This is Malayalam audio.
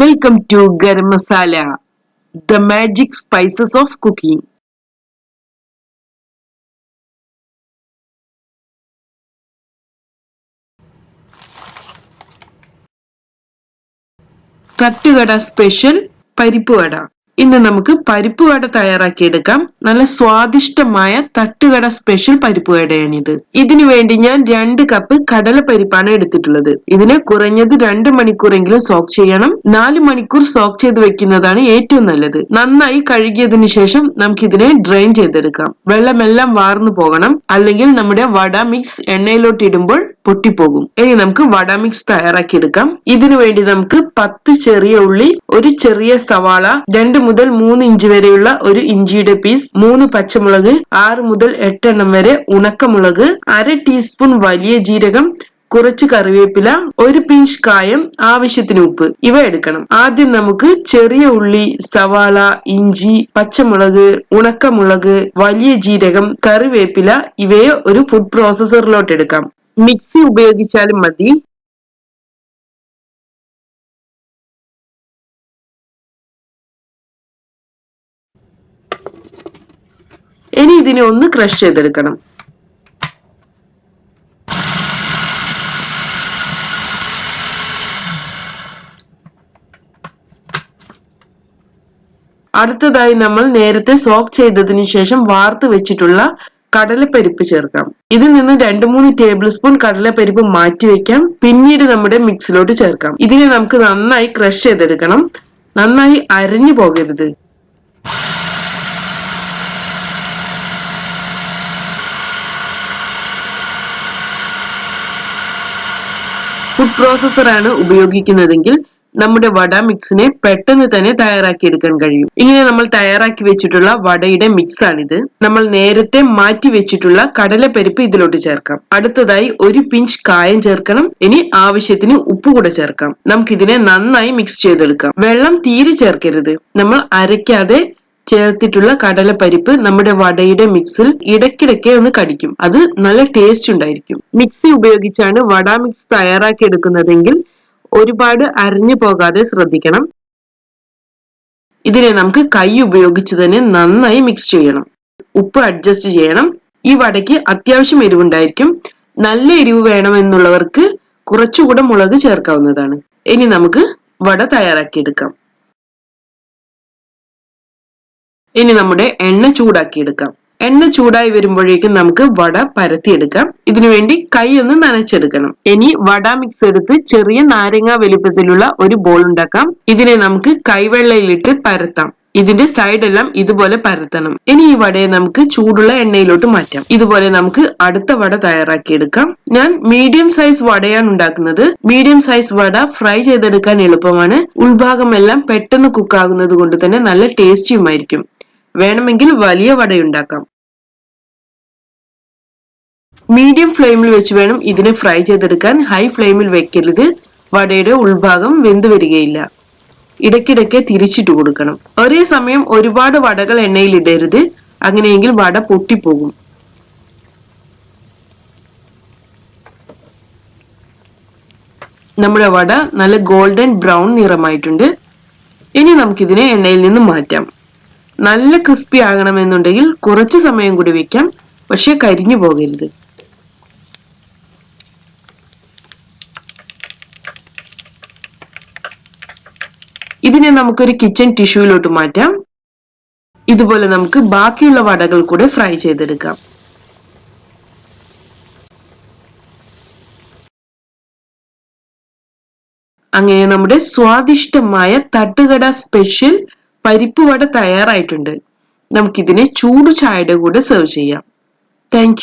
Welcome to Garam Masala the magic spices of cooking thattukada special parippu vada. ഇന്ന് നമുക്ക് പരിപ്പ് വട തയ്യാറാക്കിയെടുക്കാം. നല്ല സ്വാദിഷ്ടമായ തട്ടുകട സ്പെഷ്യൽ പരിപ്പ് വടയാണിത്. ഇതിനു വേണ്ടി ഞാൻ രണ്ട് കപ്പ് കടലപ്പരിപ്പാണ് എടുത്തിട്ടുള്ളത്. ഇതിനെ കുറഞ്ഞത് രണ്ട് മണിക്കൂറെങ്കിലും സോക്ക് ചെയ്യണം. നാല് മണിക്കൂർ സോക്ക് ചെയ്ത് വെക്കുന്നതാണ് ഏറ്റവും നല്ലത്. നന്നായി കഴുകിയതിനു ശേഷം നമുക്ക് ഇതിനെ ഡ്രെയിൻ ചെയ്തെടുക്കാം. വെള്ളമെല്ലാം വാർന്നു പോകണം. അല്ലെങ്കിൽ നമ്മുടെ വട മിക്സ് എണ്ണയിലോട്ട് ഇടുമ്പോൾ പൊട്ടിപ്പോകും. ഇനി നമുക്ക് വട മിക്സ് തയ്യാറാക്കിയെടുക്കാം. ഇതിനു വേണ്ടി നമുക്ക് പത്ത് ചെറിയ ഉള്ളി ഒരു ചെറിയ സവാള രണ്ട് മുതൽ മൂന്ന് ഇഞ്ച് വരെയുള്ള ഒരു ഇഞ്ചിയുടെ പീസ് മൂന്ന് പച്ചമുളക് ആറ് മുതൽ എട്ടെണ്ണം വരെ ഉണക്കമുളക് അര ടീസ്പൂൺ വലിയ ജീരകം കുറച്ച് കറിവേപ്പില ഒരു പിഞ്ച് കായം ആവശ്യത്തിന് ഉപ്പ്. ഇവ എടുക്കണം. ആദ്യം നമുക്ക് ചെറിയ ഉള്ളി സവാള ഇഞ്ചി പച്ചമുളക് ഉണക്കമുളക് വലിയ ജീരകം കറിവേപ്പില ഇവയെ ഒരു ഫുഡ് പ്രോസസറിലോട്ട് എടുക്കാം. മിക്സി ഉപയോഗിച്ചാലും മതി. ഇനി ഇതിനെ ഒന്ന് ക്രഷ് ചെയ്തെടുക്കണം. അടുത്തതായി നമ്മൾ നേരത്തെ സോക്ക് ചെയ്തതിന് ശേഷം വാർത്ത് വെച്ചിട്ടുള്ള കടലപ്പരിപ്പ് ചേർക്കാം. ഇതിൽ നിന്ന് രണ്ട് മൂന്ന് ടേബിൾ സ്പൂൺ കടലപ്പരിപ്പ് മാറ്റി വെക്കാം. പിന്നീട് നമ്മുടെ മിക്സിലോട്ട് ചേർക്കാം. ഇതിനെ നമുക്ക് നന്നായി ക്രഷ് ചെയ്തെടുക്കണം. നന്നായി അരഞ്ഞു പോകരുത്. ഫുഡ് പ്രോസസറാണ് ഉപയോഗിക്കുന്നതെങ്കിൽ നമ്മുടെ വട മിക്സിനെ പെട്ടെന്ന് തന്നെ തയ്യാറാക്കി എടുക്കാൻ കഴിയും. ഇങ്ങനെ നമ്മൾ തയ്യാറാക്കി വെച്ചിട്ടുള്ള വടയുടെ മിക്സ് ആണിത്. നമ്മൾ നേരത്തെ മാറ്റി വെച്ചിട്ടുള്ള കടലപ്പരിപ്പ് ഇതിലോട്ട് ചേർക്കാം. അടുത്തതായി ഒരു പിഞ്ച് കായം ചേർക്കണം. ഇനി ആവശ്യത്തിന് ഉപ്പ് കൂടെ ചേർക്കാം. നമുക്കിതിനെ നന്നായി മിക്സ് ചെയ്തെടുക്കാം. വെള്ളം തീരെ ചേർക്കരുത്. നമ്മൾ അരയ്ക്കാതെ ചേർത്തിട്ടുള്ള കടലപ്പരിപ്പ് നമ്മുടെ വടയുടെ മിക്സിൽ ഇടയ്ക്കിടയ്ക്ക് ഒന്ന് കടിക്കും. അത് നല്ല ടേസ്റ്റ് ഉണ്ടായിരിക്കും. മിക്സി ഉപയോഗിച്ചാണ് വട മിക്സ് തയ്യാറാക്കി എടുക്കുന്നതെങ്കിൽ ഒരുപാട് അരിഞ്ഞു പോകാതെ ശ്രദ്ധിക്കണം. ഇതിനെ നമുക്ക് കൈ ഉപയോഗിച്ച് തന്നെ നന്നായി മിക്സ് ചെയ്യണം. ഉപ്പ് അഡ്ജസ്റ്റ് ചെയ്യണം. ഈ വടയ്ക്ക് അത്യാവശ്യം എരിവുണ്ടായിരിക്കും. നല്ല എരിവ് വേണമെന്നുള്ളവർക്ക് കുറച്ചുകൂടെ മുളക് ചേർക്കാവുന്നതാണ്. ഇനി നമുക്ക് വട തയ്യാറാക്കിയെടുക്കാം. ഇനി നമ്മുടെ എണ്ണ ചൂടാക്കിയെടുക്കാം. എണ്ണ ചൂടായി വരുമ്പോഴേക്കും നമുക്ക് വട പരത്തിയെടുക്കാം. ഇതിനുവേണ്ടി കൈ ഒന്ന് നനച്ചെടുക്കണം. ഇനി വട മിക്സ് എടുത്ത് ചെറിയ നാരങ്ങ വലിപ്പത്തിലുള്ള ഒരു ബോൾ ഉണ്ടാക്കാം. ഇതിനെ നമുക്ക് കൈവെള്ളയിലിട്ട് പരത്താം. ഇതിന്റെ സൈഡ് എല്ലാം ഇതുപോലെ പരത്തണം. ഇനി ഈ വടയെ നമുക്ക് ചൂടുള്ള എണ്ണയിലോട്ട് മാറ്റാം. ഇതുപോലെ നമുക്ക് അടുത്ത വട തയ്യാറാക്കിയെടുക്കാം. ഞാൻ മീഡിയം സൈസ് വടയാണ് ഉണ്ടാക്കുന്നത്. മീഡിയം സൈസ് വട ഫ്രൈ ചെയ്തെടുക്കാൻ എളുപ്പമാണ്. ഉൾഭാഗം എല്ലാം പെട്ടെന്ന് കുക്കാകുന്നത് കൊണ്ട് തന്നെ നല്ല ടേസ്റ്റിയുമായിരിക്കും വേണമെങ്കിൽ വലിയ വടയുണ്ടാക്കാം. മീഡിയം ഫ്ലെയിമിൽ വെച്ച് വേണം ഇതിനെ ഫ്രൈ ചെയ്തെടുക്കാൻ. ഹൈ ഫ്ലെയിമിൽ വെക്കരുത്. വടയുടെ ഉൾഭാഗം വെന്ത് വരികയില്ല. ഇടയ്ക്കിടയ്ക്ക് തിരിച്ചിട്ട് കൊടുക്കണം. ഒരേ സമയം ഒരുപാട് വടകൾ എണ്ണയിൽ ഇടരുത്. അങ്ങനെയെങ്കിൽ വട പൊട്ടിപ്പോകും. നമ്മുടെ വട നല്ല ഗോൾഡൻ ബ്രൗൺ നിറമായിട്ടുണ്ട്. ഇനി നമുക്കിതിനെ എണ്ണയിൽ നിന്ന് മാറ്റാം. നല്ല ക്രിസ്പി ആകണമെന്നുണ്ടെങ്കിൽ കുറച്ച് സമയം കൂടി വെക്കാം. പക്ഷെ കരിഞ്ഞു പോകരുത്. ഇതിനെ നമുക്കൊരു കിച്ചൺ ടിഷ്യൂയിലോട്ട് മാറ്റാം. ഇതുപോലെ നമുക്ക് ബാക്കിയുള്ള വടകൾ കൂടെ ഫ്രൈ ചെയ്തെടുക്കാം. അങ്ങനെ നമ്മുടെ സ്വാദിഷ്ടമായ തട്ടുകട സ്പെഷ്യൽ പരിപ്പ് വട തയ്യാറായിട്ടുണ്ട്. നമുക്കിതിനെ ചൂട് ചായയുടെ കൂടെ സെർവ് ചെയ്യാം. താങ്ക്